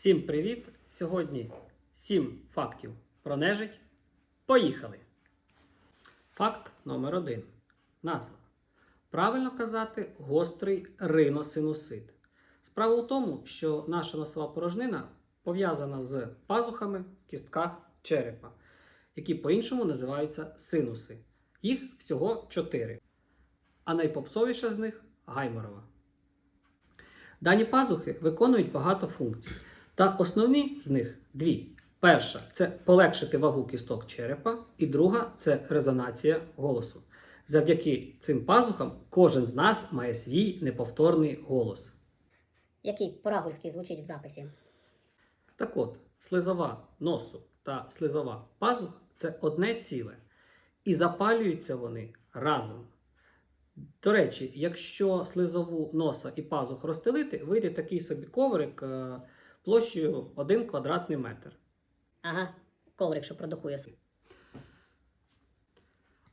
Всім привіт! Сьогодні 7 фактів про нежить. Поїхали! Факт номер 1 Назва. Правильно казати гострий риносинусит. Справа у тому, що наша носова порожнина пов'язана з пазухами в кістках черепа, які по-іншому називаються синуси. Їх всього 4. А найпопсовіша з них гайморова. Дані пазухи виконують багато функцій. Та основні з них дві. Перша це полегшити вагу кісток черепа, і друга це резонація голосу. Завдяки цим пазухам кожен з нас має свій неповторний голос. який по-рагульськи звучить в записі. Так от, слизова носу та слизова пазух це одне ціле. І запалюються вони разом. До речі, якщо слизову носа і пазух розстелити, вийде такий собі коврик е, площею 1 квадратний метр. Ага, коврик, що продукує.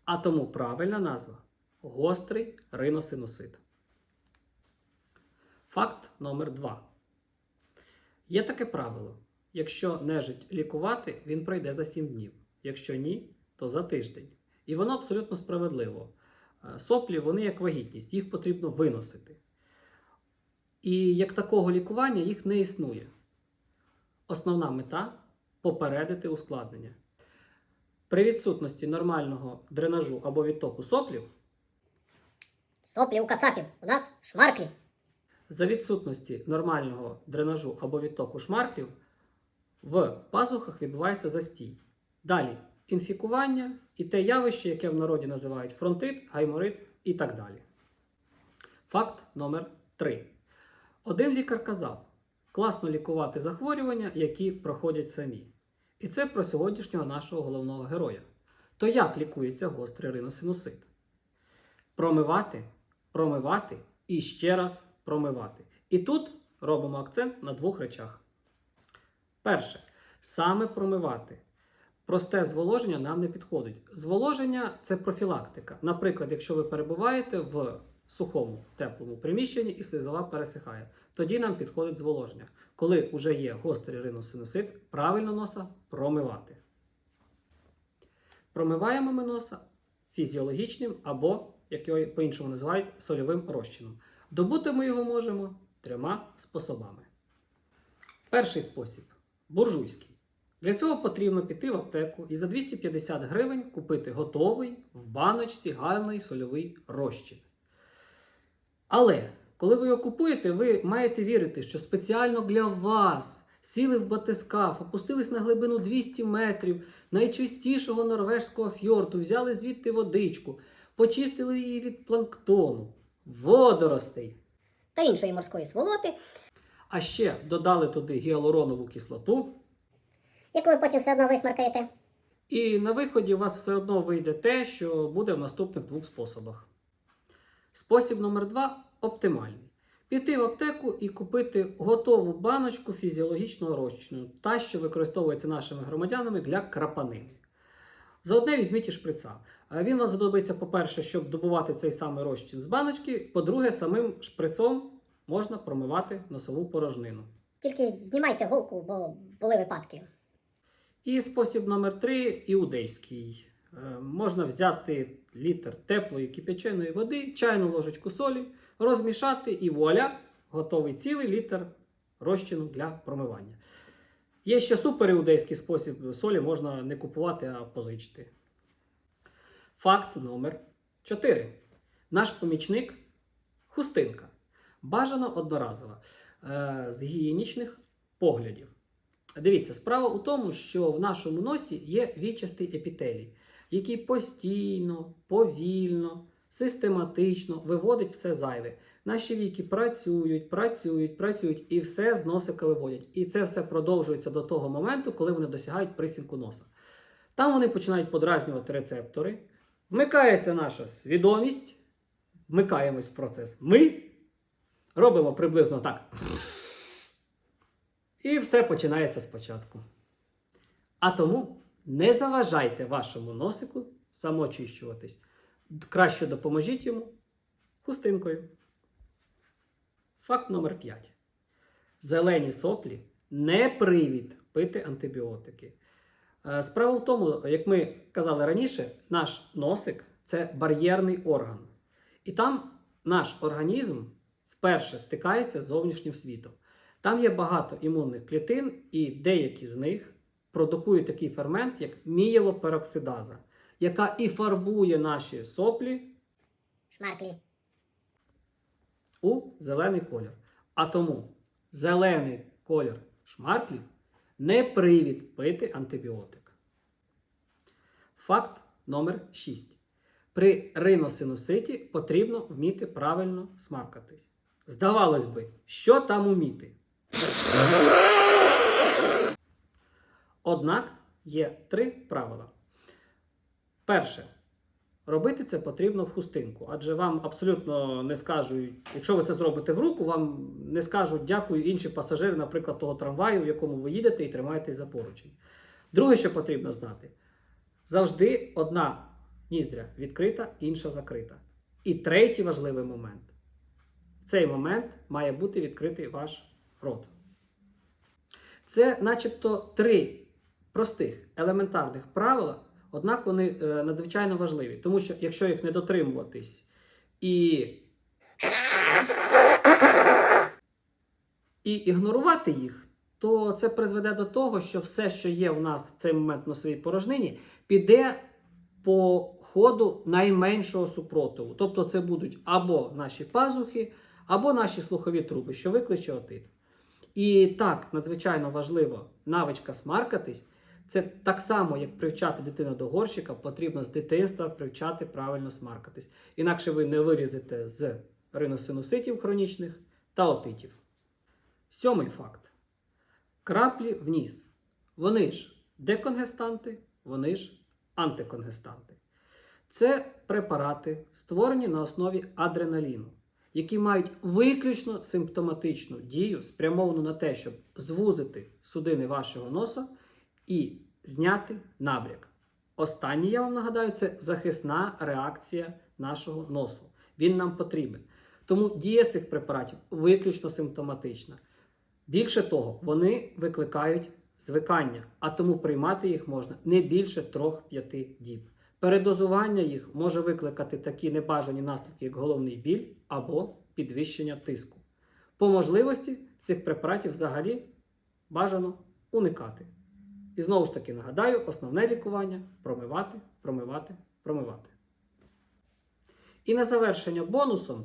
А тому правильна назва гострий риносинусит. Факт номер 2. Є таке правило. Якщо нежить лікувати, він пройде за 7 днів. Якщо ні, то за тиждень. І воно абсолютно справедливо. Е, Соплі вони як вагітність, їх потрібно виносити. І як такого лікування їх не існує. Основна мета попередити ускладнення. При відсутності нормального дренажу або відтоку соплів, Соплі у кацапів, у нас шмарклі. за відсутності нормального дренажу або відтоку шмарклів, в пазухах відбувається застій. Далі інфікування і те явище, яке в народі називають фронтит, гайморит і так далі. Факт номер 3. Один лікар казав: класно лікувати захворювання, які проходять самі. І це про сьогоднішнього нашого головного героя. То як лікується гострий риносинусит? Промивати, промивати і ще раз промивати. І тут робимо акцент на двох речах. Перше, саме промивати. Просте зволоження нам не підходить. Зволоження це профілактика. Наприклад, якщо ви перебуваєте в сухому теплому приміщенні і слизова пересихає, тоді нам підходить зволоження. Коли вже є гострий риносинусит, правильно носа промивати. Промиваємо ми носа фізіологічним або, як його по-іншому називають, сольовим розчином. Добути ми його можемо трьома способами. Перший спосіб буржуйський. Для цього потрібно піти в аптеку і за 250 гривень купити готовий в баночці гарний сольовий розчин. Але коли ви його купуєте, ви маєте вірити, що спеціально для вас сіли в батискаф, опустились на глибину 200 метрів найчистішого норвежського фьорду, взяли звідти водичку, почистили її від планктону, водоростей, Та іншої морської сволоти, а ще додали туди гіалуронову кислоту. яку ви потім все одно висмаркаєте. І на виході у вас все одно вийде те, що буде в наступних двох способах. Спосіб номер два оптимальний. Піти в аптеку і купити готову баночку фізіологічного розчину, та, що використовується нашими громадянами для крапанини. Заодне візьміть і шприца. Він вам знадобиться, по-перше, щоб добувати цей самий розчин з баночки. По-друге, самим шприцом можна промивати носову порожнину. Тільки знімайте голку, бо були випадки. І спосіб номер три іудейський. Е, Можна взяти літр теплої кипяченої води, чайну ложечку солі, розмішати і вуаля, готовий цілий літр розчину для промивання. Є ще супер іудейський спосіб солі, можна не купувати, а позичити. Факт номер 4. Наш помічник хустинка. Бажано одноразова. е, З гігієнічних поглядів. Дивіться, справа у тому, що в нашому носі є вічастий епітелій, який постійно, повільно, систематично виводить все зайве. Наші віки працюють, працюють, працюють і все з носика виводять. І це все продовжується до того моменту, коли вони досягають присінку носа. Там вони починають подразнювати рецептори, вмикається наша свідомість, вмикаємось в процес. Ми робимо приблизно так. І все починається спочатку. А тому не заважайте вашому носику самоочищуватись. Краще допоможіть йому хустинкою. Факт номер 5. Зелені соплі не привід пити антибіотики. Е, Справа в тому, як ми казали раніше, наш носик це бар'єрний орган. І там наш організм вперше стикається з зовнішнім світом. Там є багато імунних клітин, і деякі з них продукують такий фермент, як мієлопероксидаза, яка і фарбує наші соплі Шмарклі. у зелений колір. А тому зелений колір шмарклів не привід пити антибіотик. Факт номер 6. При риносинуситі потрібно вміти правильно смаркатись. Здавалось би, що там уміти? Однак є три правила. Перше. Робити це потрібно в хустинку, адже вам абсолютно не скажуть, якщо ви це зробите в руку, вам не скажуть дякую інші пасажири, наприклад, того трамваю, в якому ви їдете і тримаєтесь за поручень. Друге, що потрібно знати, завжди одна ніздря відкрита, інша закрита. І третій важливий момент. В цей момент має бути відкритий ваш рот. Це начебто три простих елементарних правила, однак вони е, надзвичайно важливі, тому що якщо їх не дотримуватись і, і ігнорувати їх, то це призведе до того, що все, що є у нас в цей момент в носовій порожнині, піде по ходу найменшого супротиву. Тобто це будуть або наші пазухи, або наші слухові труби, що викличе отит. І так, надзвичайно важливо навичка смаркатись. Це так само, як привчати дитину до горщика, потрібно з дитинства привчати правильно смаркатись. Інакше ви не вирізете з риносинуситів хронічних та отитів. Сьомий факт. Краплі в ніс. Вони ж деконгестанти, вони ж антиконгестанти. Це препарати, створені на основі адреналіну, які мають виключно симптоматичну дію, спрямовану на те, щоб звузити судини вашого носа і зняти набряк. Останнє, я вам нагадаю, це захисна реакція нашого носу. Він нам потрібен. Тому дія цих препаратів виключно симптоматична. Більше того, вони викликають звикання, а тому приймати їх можна не більше 3-5 діб. Передозування їх може викликати такі небажані наслідки, як головний біль або підвищення тиску. По можливості цих препаратів взагалі бажано уникати. І знову ж таки нагадаю, основне лікування промивати, промивати, промивати. І на завершення бонусом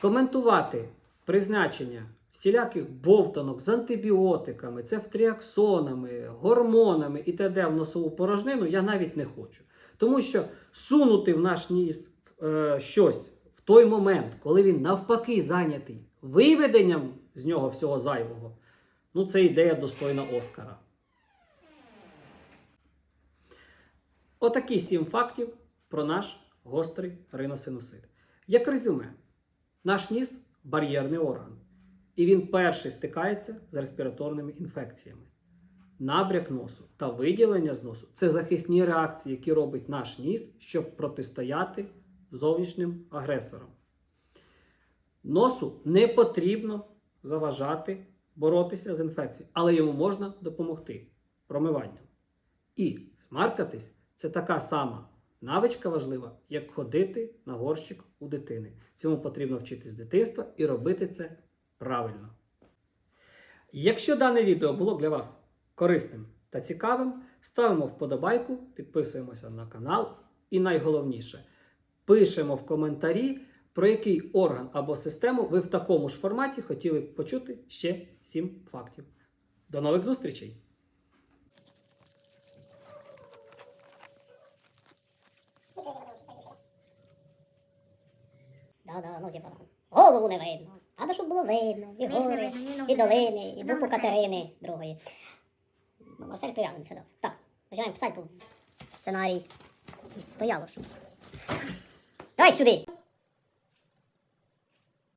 коментувати призначення всіляких бовтанок з антибіотиками, цефтріаксонами, гормонами і т.д. в носову порожнину я навіть не хочу. Тому що сунути в наш ніс е, щось в той момент, коли він навпаки зайнятий виведенням з нього всього зайвого, ну це ідея достойна Оскара. Отакі сім фактів про наш гострий риносинусит. Як резюме, наш ніс бар'єрний орган, і він перший стикається з респіраторними інфекціями. Набряк носу та виділення з носу це захисні реакції, які робить наш ніс, щоб протистояти зовнішнім агресорам. Носу не потрібно заважати боротися з інфекцією, але йому можна допомогти промиванням. І смаркатись це така сама навичка важлива, як ходити на горщик у дитини. Цьому потрібно вчитись з дитинства і робити це правильно. Якщо дане відео було для вас корисним та цікавим, ставимо вподобайку, підписуємося на канал і найголовніше, пишемо в коментарі, про який орган або систему ви в такому ж форматі хотіли б почути ще 7 фактів. До нових зустрічей! Да, да, ну типа. Голову не видно. Треба, щоб було видно. І гори, і долини, і дупу. Катерини другої. Ну, Марсель прив'язаний, все добре. Так, починаємо писати сценарій. Стояло що. Давай сюди.